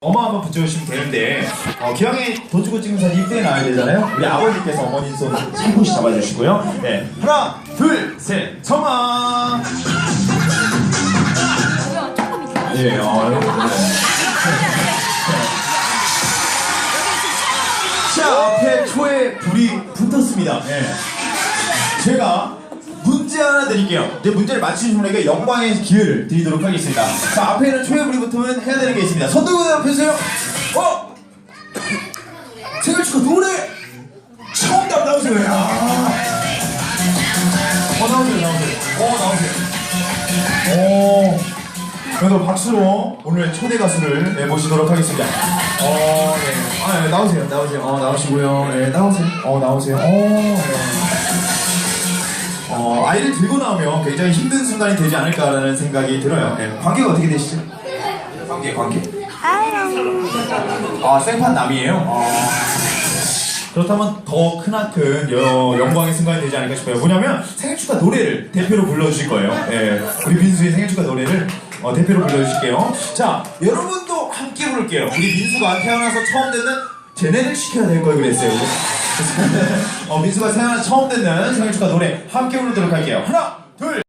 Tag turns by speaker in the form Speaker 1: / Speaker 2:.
Speaker 1: 어머 한번 붙여주시면 되는데 어, 기왕에 돈 주고 찍는 사진 이때 나와야 되잖아요. 우리 아버님께서 어머니 손 살포시 잡아주시고요. 네, 하나, 둘, 셋, 청아.
Speaker 2: 뭐야 조금 있다.
Speaker 1: 예, 어, 여러분. 네. 자, 앞에 초에 불이 붙었습니다. 네. 제가 문제 하나 드릴게요. 이제 문제를 맞추신 분에게 영광의 기회를 드리도록 하겠습니다. 자, 앞에 있는 붙으면 해야 되는 게 있습니다. 손 들고 옆에서요. 어? 생일 축하 노래! 정답 나오세요. 야. 어, 나오세요, 나오세요. 어, 나오세요. 오. 그래도 박수로 오늘 초대 가수를 네, 모시도록 하겠습니다. 어, 네. 아, 네, 나오세요, 나오세요. 어, 나오시고요. 네, 나오세요. 어, 나오세요. 어, 네. 어, 아이를 들고 나오면 굉장히 힘든 순간이 되지 않을까라는 생각이 들어요. 네. 관계가 어떻게 되시죠? 관계, 관계. 아, 생판 남이에요? 아. 그렇다면 더 크나큰 여- 영광의 순간이 되지 않을까 싶어요. 뭐냐면 생일 축하 노래를 대표로 불러주실 거예요. 예, 우리 민수의 생일 축하 노래를 어, 대표로 불러주실게요. 자, 여러분도 함께 부를게요. 우리 민수가 태어나서 처음 듣는 제네를 시켜야 될 걸 그랬어요. 어, 민수가 태어나서 처음 듣는 생일 축하 노래 함께 부르도록 할게요. 하나, 둘.